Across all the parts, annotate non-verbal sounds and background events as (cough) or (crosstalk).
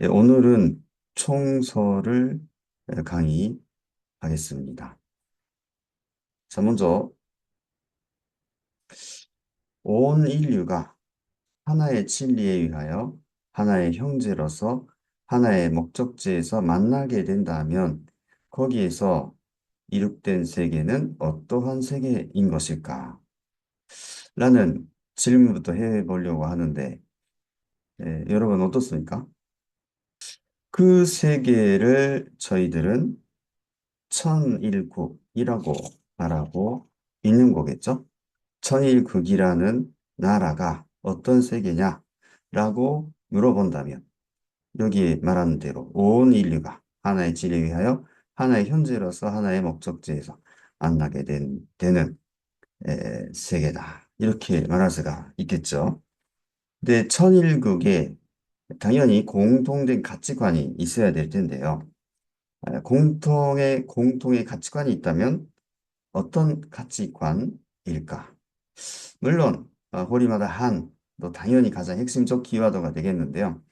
예, 오늘은 총서를 강의하겠습니다. 자, 먼저 온 인류가 하나의 진리에 의하여 하나의 형제로서 하나의 목적지에서 만나게 된다면 거기에서 이룩된 세계는 어떠한 세계인 것일까? 라는 질문부터 해보려고 하는데 예, 여러분 어떻습니까? 그 세계를 저희들은 천일국이라고 말하고 있는 거겠죠? 천일국이라는 나라가 어떤 세계냐? 라고 물어본다면 여기 말하는 대로 온 인류가 하나의 진리에 의하여 하나의 현재로서 하나의 목적지에서 만나게 된, 되는 에, 세계다. 이렇게 말할 수가 있겠죠. 근데 천일국에 당연히 공통된 가치관이 있어야 될 텐데요. 아, 공통의, 공통의 가치관이 있다면 어떤 가치관일까? 물론, 어, 호리마다 한, 또 당연히 가장 핵심적 키워드가 되겠는데요.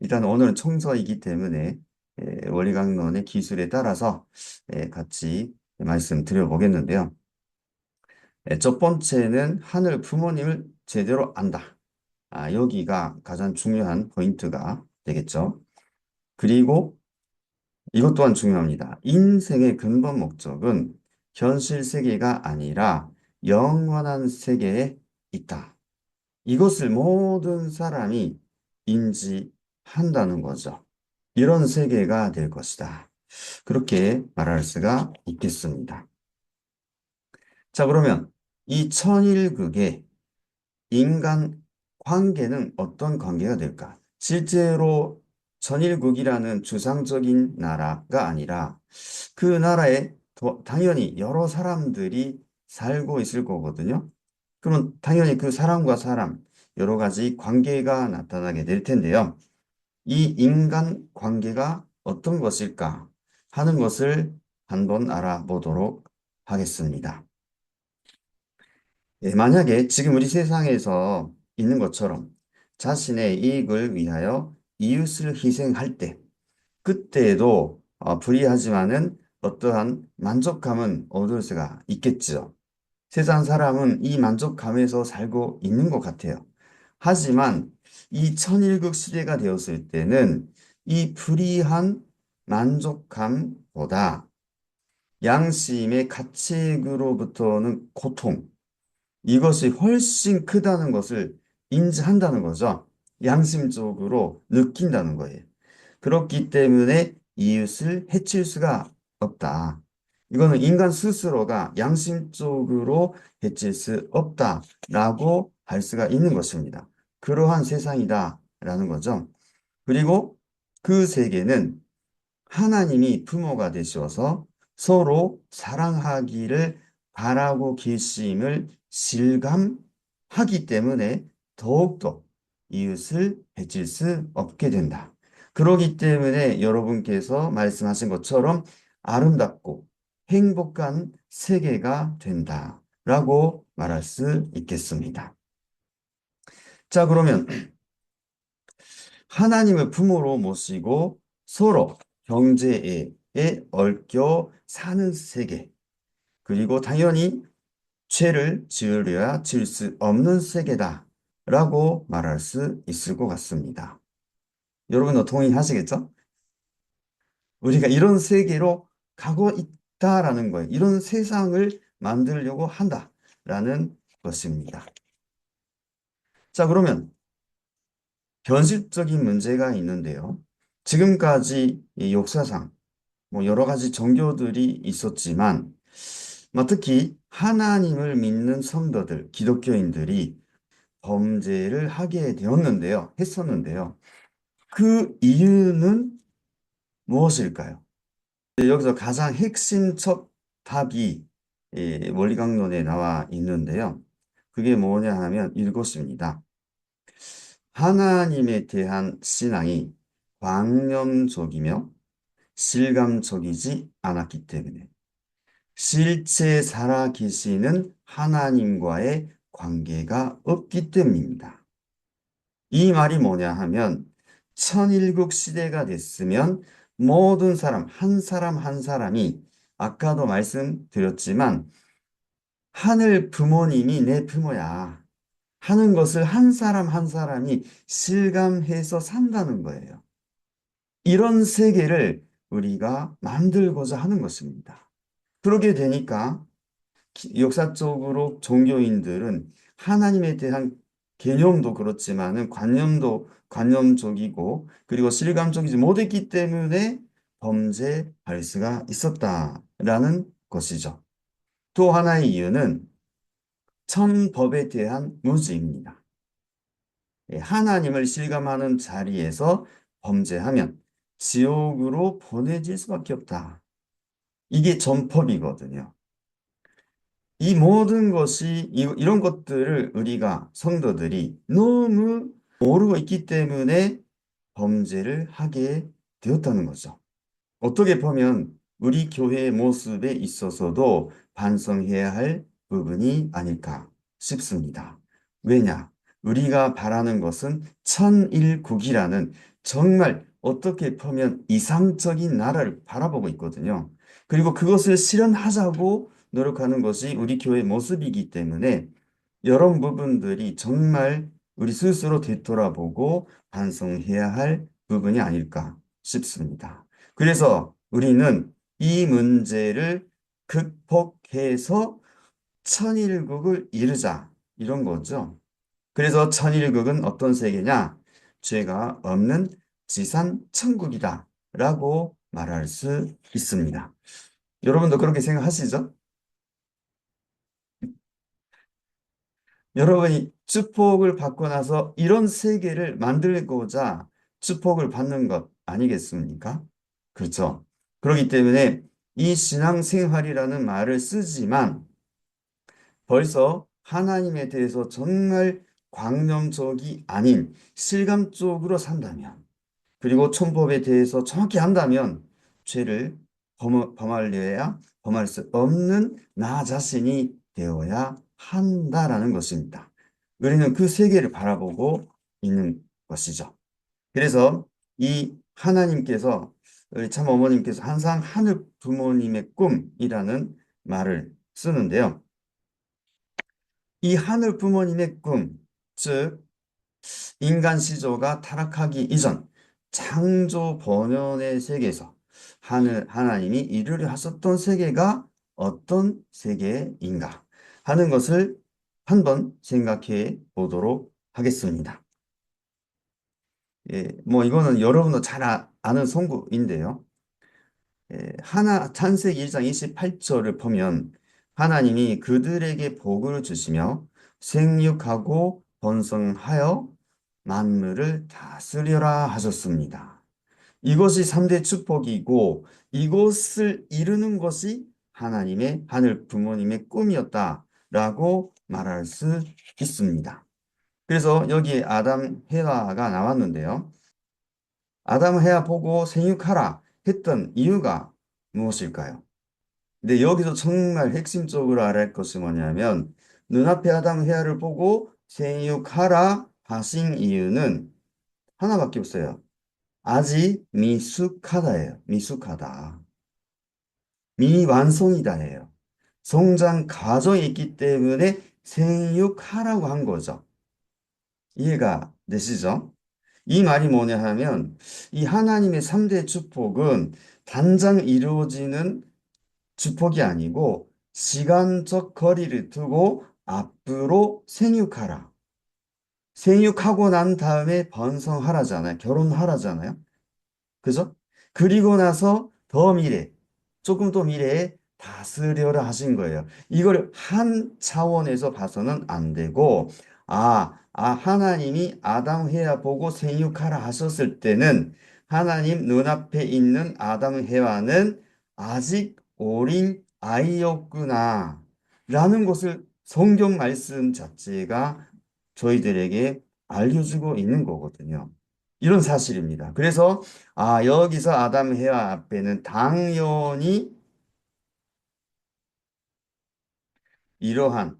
일단 오늘은 청소이기 때문에 에, 원리강론의 기술에 따라서 에, 같이 말씀드려 보겠는데요. 에, 첫 번째는 하늘 부모님을 제대로 안다. 아, 여기가 가장 중요한 포인트가 되겠죠. 그리고 이것 또한 중요합니다. 인생의 근본 목적은 현실 세계가 아니라 영원한 세계에 있다. 이것을 모든 사람이 인지한다는 거죠. 이런 세계가 될 것이다. 그렇게 말할 수가 있겠습니다. 자, 그러면 이 천일극의 인간 관계는 어떤 관계가 될까? 실제로 전일국이라는 주상적인 나라가 아니라 그 나라에 당연히 여러 사람들이 살고 있을 거거든요. 그러면 당연히 그 사람과 사람 여러 가지 관계가 나타나게 될 텐데요. 이 인간 관계가 어떤 것일까 하는 것을 한번 알아보도록 하겠습니다. 예, 만약에 지금 우리 세상에서 있는 것처럼 자신의 이익을 위하여 이웃을 희생할 때 그때에도 어, 불이하지만은 어떠한 만족감은 얻을 수가 있겠죠. 세상 사람은 이 만족감에서 살고 있는 것 같아요. 하지만 이 천일국 시대가 되었을 때는 이 불이한 만족감보다 양심의 가책으로부터는 고통, 이것이 훨씬 크다는 것을 인지한다는 거죠. 양심적으로 느낀다는 거예요. 그렇기 때문에 이웃을 해칠 수가 없다. 이거는 인간 스스로가 양심적으로 해칠 수 없다라고 할 수가 있는 것입니다. 그러한 세상이다라는 거죠. 그리고 그 세계는 하나님이 부모가 되셔서 서로 사랑하기를 바라고 계심을 실감하기 때문에 더욱더 이웃을 해칠 수 없게 된다. 그러기 때문에 여러분께서 말씀하신 것처럼 아름답고 행복한 세계가 된다. 라고 말할 수 있겠습니다. 자, 그러면 하나님을 부모로 모시고 서로 경제에 얽혀 사는 세계, 그리고 당연히 죄를 지으려야 지을 수 없는 세계다. 라고 말할 수 있을 것 같습니다. 여러분도 동의하시겠죠? 우리가 이런 세계로 가고 있다라는 거예요. 이런 세상을 만들려고 한다라는 것입니다. 자, 그러면 현실적인 문제가 있는데요. 지금까지 역사상 뭐 여러 가지 종교들이 있었지만 뭐 특히 하나님을 믿는 성도들, 기독교인들이 범죄를 하게 되었는데요. 했었는데요. 그 이유는 무엇일까요? 여기서 가장 핵심적 답이 원리강론에 나와 있는데요. 그게 뭐냐 하면 이것입니다. 하나님에 대한 신앙이 광념적이며 실감적이지 않았기 때문에 실제 살아계시는 하나님과의 관계가 없기 때문입니다. 이 말이 뭐냐 하면 천일국 시대가 됐으면 모든 사람, 한 사람 한 사람이 아까도 말씀드렸지만 하늘 부모님이 내 부모야 하는 것을 한 사람 한 사람이 실감해서 산다는 거예요. 이런 세계를 우리가 만들고자 하는 것입니다. 그러게 되니까 역사적으로 종교인들은 하나님에 대한 개념도 그렇지만은 관념도 관념적이고 그리고 실감적이지 못했기 때문에 범죄할 수가 있었다라는 것이죠. 또 하나의 이유는 천법에 대한 무지입니다. 예, 하나님을 실감하는 자리에서 범죄하면 지옥으로 보내질 수밖에 없다. 이게 전법이거든요. 이 모든 것이 이런 것들을 우리가 성도들이 너무 모르고 있기 때문에 범죄를 하게 되었다는 거죠. 어떻게 보면 우리 교회의 모습에 있어서도 반성해야 할 부분이 아닐까 싶습니다. 왜냐? 우리가 바라는 것은 천일국이라는 정말 어떻게 보면 이상적인 나라를 바라보고 있거든요. 그리고 그것을 실현하자고 노력하는 것이 우리 교회 모습이기 때문에 이런 부분들이 정말 우리 스스로 되돌아보고 반성해야 할 부분이 아닐까 싶습니다. 그래서 우리는 이 문제를 극복해서 천일국을 이루자 이런 거죠. 그래서 천일국은 어떤 세계냐? 죄가 없는 지산 천국이다 라고 말할 수 있습니다. 여러분도 그렇게 생각하시죠? 여러분이 축복을 받고 나서 이런 세계를 만들고자 축복을 받는 것 아니겠습니까? 그렇죠. 그렇기 때문에 이 신앙생활이라는 말을 쓰지만 벌써 하나님에 대해서 정말 광념적이 아닌 실감적으로 산다면 그리고 천법에 대해서 정확히 한다면 죄를 범, 범하려야 범할 수 없는 나 자신이 되어야 한다라는 것입니다. 우리는 그 세계를 바라보고 있는 것이죠. 그래서 이 하나님께서 우리 참 어머님께서 항상 하늘 부모님의 꿈이라는 말을 쓰는데요. 이 하늘 부모님의 꿈, 즉 인간 시조가 타락하기 이전 창조 번연의 세계에서 하늘 하나님이 이루려 하셨던 세계가 어떤 세계인가 하는 것을 한번 생각해 보도록 하겠습니다. 예, 뭐 이거는 여러분도 잘 아, 는 송구인데요. 예, 하나 창세기 1장 28절을 보면 하나님이 그들에게 복을 주시며 생육하고 번성하여 만물을 다스려라 하셨습니다. 이것이 3대 축복이고 이것을 이루는 것이 하나님의 하늘 부모님의 꿈이었다 라고 말할 수 있습니다. 그래서 여기에 아담 해와가 나왔는데요. 아담 해와 보고 생육하라 했던 이유가 무엇일까요? 근데 여기서 정말 핵심적으로 알아야 할 것이 뭐냐면 눈앞에 아담 해와를 보고 생육하라 하신 이유는 하나밖에 없어요. 아직 미숙하다예요. 미숙하다. 미완성이다예요. 성장 과정에 있기 때문에 생육하라고 한 거죠. 이해가 되시죠? 이 말이 뭐냐 하면 이 하나님의 3대 축복은 단장 이루어지는 축복이 아니고 시간적 거리를 두고 앞으로 생육하라. 생육하고 난 다음에 번성하라잖아요. 결혼하라잖아요. 그죠? 그리고 나서 더 미래, 조금 더 미래에 다스려라 하신 거예요. 이걸 한 차원에서 봐서는 안 되고, 아, 아, 하나님이 아담 해야 보고 생육하라 하셨을 때는 하나님 눈앞에 있는 아담 해와는 아직 어린 아이였구나. 라는 것을 성경 말씀 자체가 저희들에게 알려주고 있는 거거든요. 이런 사실입니다. 그래서 아 여기서 아담 해와 앞에는 당연히 이러한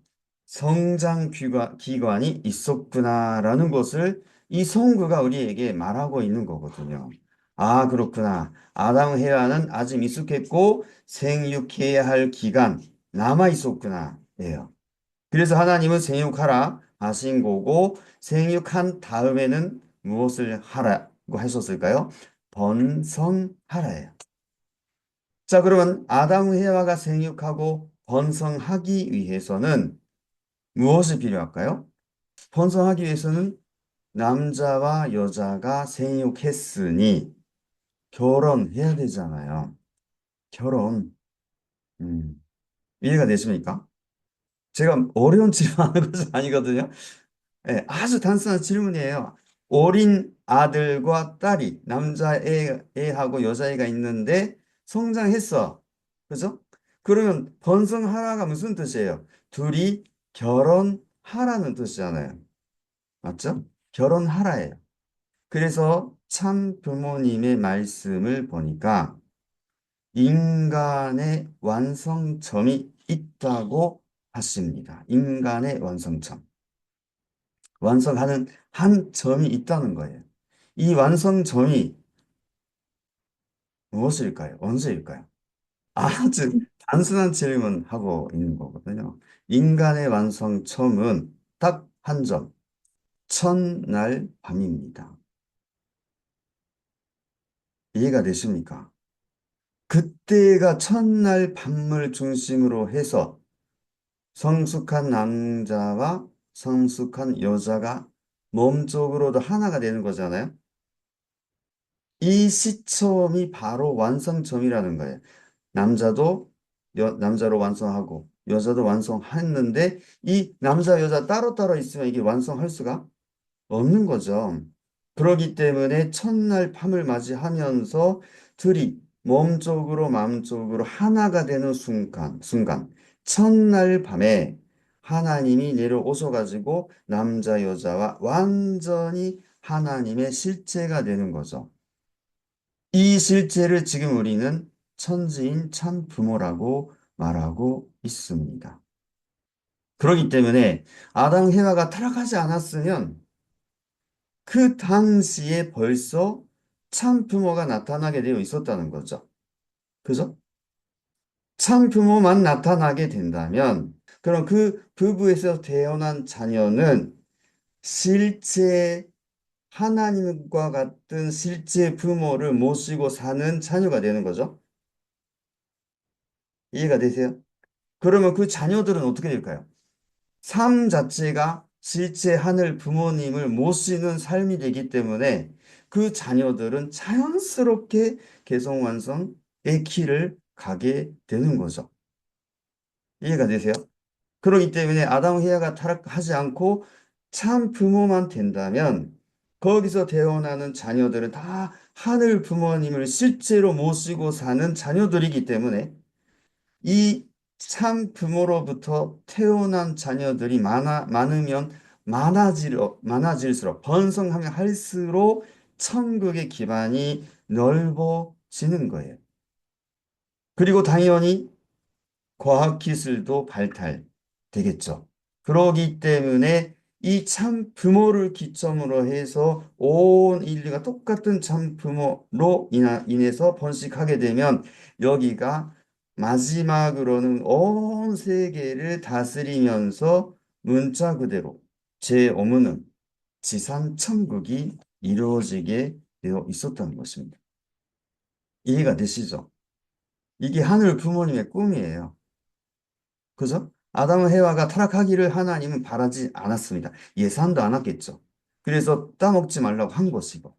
성장 기관이 있었구나라는 것을 이 성구가 우리에게 말하고 있는 거거든요. 아, 그렇구나. 아담 해와는 아직 미숙했고 생육해야 할 기간 남아 있었구나. 예요. 그래서 하나님은 생육하라 하신 거고 생육한 다음에는 무엇을 하라고 하셨을까요? 번성하라예요. 자, 그러면 아담 해와가 생육하고 번성하기 위해서는 무엇이 필요할까요? 번성하기 위해서는 남자와 여자가 생육했으니 결혼해야 되잖아요. 결혼. 음, 이해가 되십니까? 제가 어려운 질문하는 것은 아니거든요. 네, 아주 단순한 질문이에요. 어린 아들과 딸이 남자애하고 여자애가 있는데 성장했어. 그죠? 그러면 번성하라가 무슨 뜻이에요? 둘이 결혼하라는 뜻이잖아요. 맞죠? 결혼하라예요. 그래서 참 부모님의 말씀을 보니까 인간의 완성점이 있다고 하십니다. 인간의 완성점. 완성하는 한 점이 있다는 거예요. 이 완성점이 무엇일까요? 언제일까요? 아주 단순한 질문하고 있는 거거든요. 인간의 완성점은 딱 한 점, 첫날 밤입니다. 이해가 되십니까? 그때가 첫날 밤을 중심으로 해서 성숙한 남자와 성숙한 여자가 몸적으로도 하나가 되는 거잖아요. 이 시점이 바로 완성점이라는 거예요. 남자도 여, 남자로 완성하고 여자도 완성했는데 이 남자 여자 따로따로 있으면 이게 완성할 수가 없는 거죠. 그러기 때문에 첫날 밤을 맞이하면서 둘이 몸적으로 마음적으로 하나가 되는 순간, 순간 첫날 밤에 하나님이 내려오셔가지고 남자 여자와 완전히 하나님의 실체가 되는 거죠. 이 실체를 지금 우리는 천지인 참 부모라고 말하고 있습니다. 그렇기 때문에 아담 해와가 타락하지 않았으면 그 당시에 벌써 참 부모가 나타나게 되어 있었다는 거죠. 그죠? 참 부모만 나타나게 된다면 그럼 그 부부에서 태어난 자녀는 실제 하나님과 같은 실제 부모를 모시고 사는 자녀가 되는 거죠. 이해가 되세요? 그러면 그 자녀들은 어떻게 될까요? 삶 자체가 실제 하늘 부모님을 모시는 삶이 되기 때문에 그 자녀들은 자연스럽게 개성 완성의 길을 가게 되는 거죠. 이해가 되세요? 그렇기 때문에 아담 헤아가 타락하지 않고 참 부모만 된다면 거기서 태어나는 자녀들은 다 하늘 부모님을 실제로 모시고 사는 자녀들이기 때문에 이 참 부모로부터 태어난 자녀들이 많아, 많으면 많아질, 많아질수록 번성하면 할수록 천국의 기반이 넓어지는 거예요. 그리고 당연히 과학기술도 발달되겠죠. 그러기 때문에 이 참 부모를 기점으로 해서 온 인류가 똑같은 참 부모로 인해서 번식하게 되면 여기가 마지막으로는 온 세계를 다스리면서 문자 그대로 제 어머는 지상 천국이 이루어지게 되어 있었다는 것입니다. 이해가 되시죠? 이게 하늘 부모님의 꿈이에요. 그죠? 아담과 해와가 타락하기를 하나님은 바라지 않았습니다. 예산도 않았겠죠. 그래서 따먹지 말라고 한 것이고.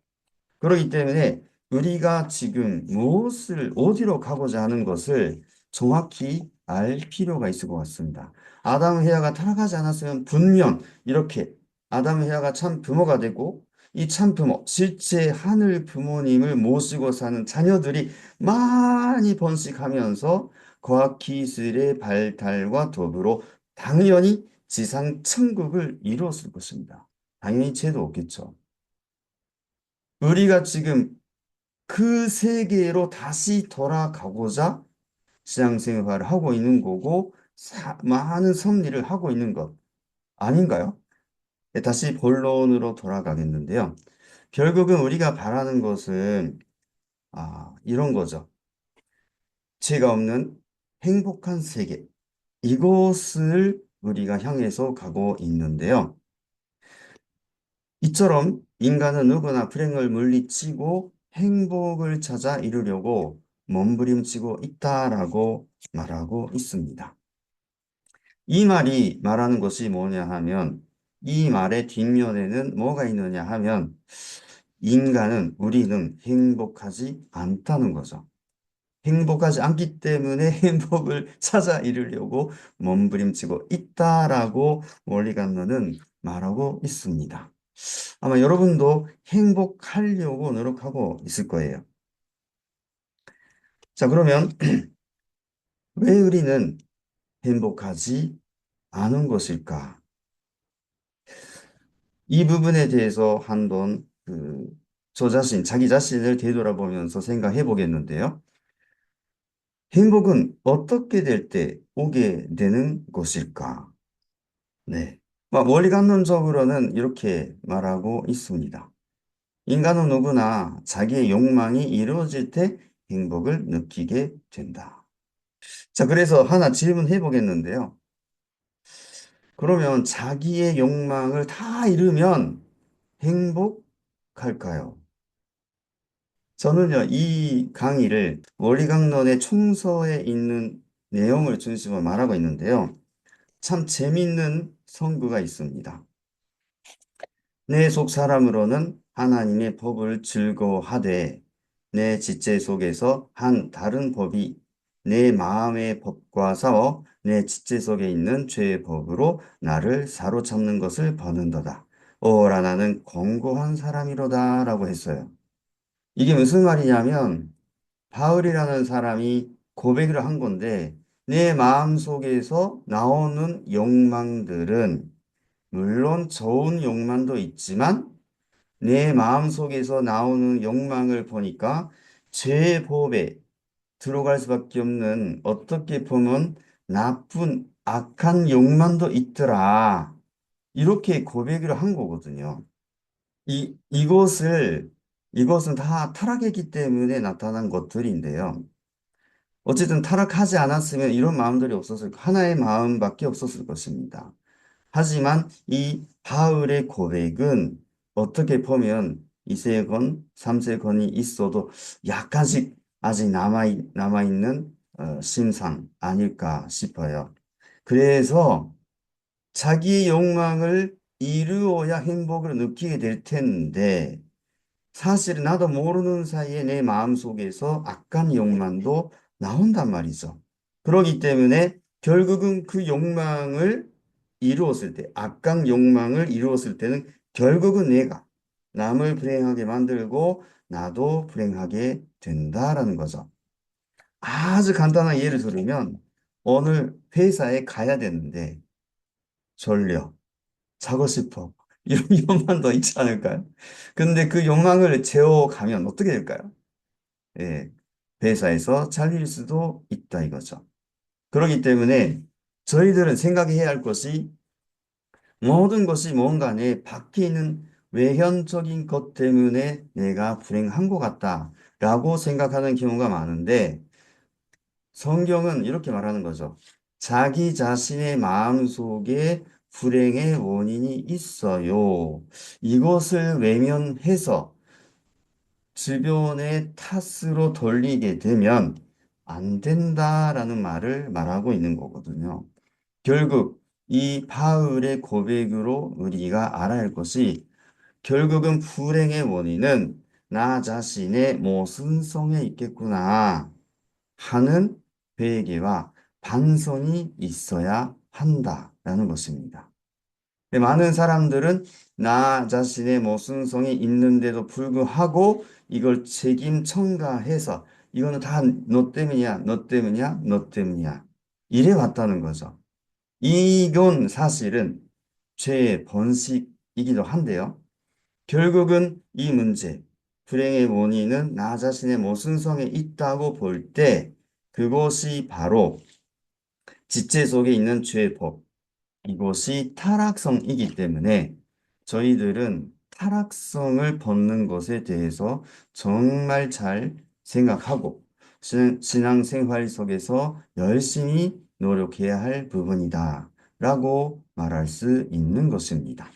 그렇기 때문에 우리가 지금 무엇을, 어디로 가고자 하는 것을 정확히 알 필요가 있을 것 같습니다. 아담 해야가 타락하지 않았으면 분명 이렇게 아담 해야가 참 부모가 되고 이 참 부모, 실제 하늘 부모님을 모시고 사는 자녀들이 많이 번식하면서 과학기술의 발달과 더불어 당연히 지상 천국을 이루었을 것입니다. 당연히 죄도 없겠죠. 우리가 지금 그 세계로 다시 돌아가고자 신앙생활을 하고 있는 거고 사, 많은 섭리를 하고 있는 것 아닌가요? 다시 본론으로 돌아가겠는데요. 결국은 우리가 바라는 것은 아, 이런 거죠. 죄가 없는 행복한 세계. 이곳을 우리가 향해서 가고 있는데요. 이처럼 인간은 누구나 불행을 물리치고 행복을 찾아 이루려고 몸부림치고 있다라고 말하고 있습니다. 이 말이 말하는 것이 뭐냐 하면 이 말의 뒷면에는 뭐가 있느냐 하면 인간은 우리는 행복하지 않다는 거죠. 행복하지 않기 때문에 (laughs) 행복을 찾아 이루려고 몸부림치고 있다라고 원리관론은 말하고 있습니다. 아마 여러분도 행복하려고 노력하고 있을 거예요. 자, 그러면 (clears throat) 왜 우리는 행복하지 않은 것일까? 이 부분에 대해서 한번 그, 저 자신, 자기 자신을 되돌아보면서 생각해 보겠는데요. 행복은 어떻게 될 때 오게 되는 것일까? 네. 원리관론적으로는 이렇게 말하고 있습니다. 인간은 누구나 자기의 욕망이 이루어질 때 행복을 느끼게 된다. 자, 그래서 하나 질문해 보겠는데요. 그러면 자기의 욕망을 다 이루면 행복할까요? 저는요, 이 강의를 원리강론의 총서에 있는 내용을 중심으로 말하고 있는데요. 참 재밌는 성구가 있습니다. 내 속 사람으로는 하나님의 법을 즐거워하되 내 지체 속에서 한 다른 법이 내 마음의 법과 싸워 내 지체 속에 있는 죄의 법으로 나를 사로잡는 것을 버는도다. 오라 나는 공고한 사람이로다 라고 했어요. 이게 무슨 말이냐면 바울이라는 사람이 고백을 한 건데 내 마음 속에서 나오는 욕망들은 물론 좋은 욕망도 있지만 내 마음 속에서 나오는 욕망을 보니까 죄의 법에 들어갈 수밖에 없는 어떻게 보면 나쁜 악한 욕망도 있더라. 이렇게 고백을 한 거거든요. 이, 이것을, 이것은 다 타락했기 때문에 나타난 것들인데요. 어쨌든 타락하지 않았으면 이런 마음들이 없었을, 하나의 마음밖에 없었을 것입니다. 하지만 이 바울의 고백은 어떻게 보면 이세 권, 삼세 권이 있어도 약간씩 아직 남아, 남아있는 어, 심상 아닐까 싶어요. 그래서 자기의 욕망을 이루어야 행복을 느끼게 될 텐데 사실 나도 모르는 사이에 내 마음속에서 악한 욕망도 나온단 말이죠. 그러기 때문에 결국은 그 욕망을 이루었을 때, 악한 욕망을 이루었을 때는 결국은 내가 남을 불행하게 만들고 나도 불행하게 된다라는 거죠. 아주 간단한 예를 들으면 오늘 회사에 가야 되는데 졸려, 자고 싶어. (laughs) 이런 욕망도 있지 않을까요? 근데 그 욕망을 채워가면 어떻게 될까요? 예, 회사에서 잘릴 수도 있다 이거죠. 그렇기 때문에 저희들은 생각해야 할 것이 모든 것이 뭔가 내 밖에 있는 외현적인 것 때문에 내가 불행한 것 같다 라고 생각하는 경우가 많은데 성경은 이렇게 말하는 거죠. 자기 자신의 마음 속에 불행의 원인이 있어요. 이것을 외면해서 주변의 탓으로 돌리게 되면 안 된다라는 말을 말하고 있는 거거든요. 결국 이 바울의 고백으로 우리가 알아야 할 것이 결국은 불행의 원인은 나 자신의 모순성에 있겠구나 하는 회개와 반성이 있어야 한다라는 것입니다. 많은 사람들은 나 자신의 모순성이 있는데도 불구하고 이걸 책임 청가해서 이거는 다 너 때문이야, 너 때문이야, 너 때문이야. 이래 왔다는 거죠. 이건 사실은 죄의 번식이기도 한데요. 결국은 이 문제, 불행의 원인은 나 자신의 모순성에 있다고 볼 때 그것이 바로 지체 속에 있는 죄의 법, 이것이 타락성이기 때문에 저희들은 타락성을 벗는 것에 대해서 정말 잘 생각하고 신- 신앙생활 속에서 열심히 노력해야 할 부분이다 라고 말할 수 있는 것입니다.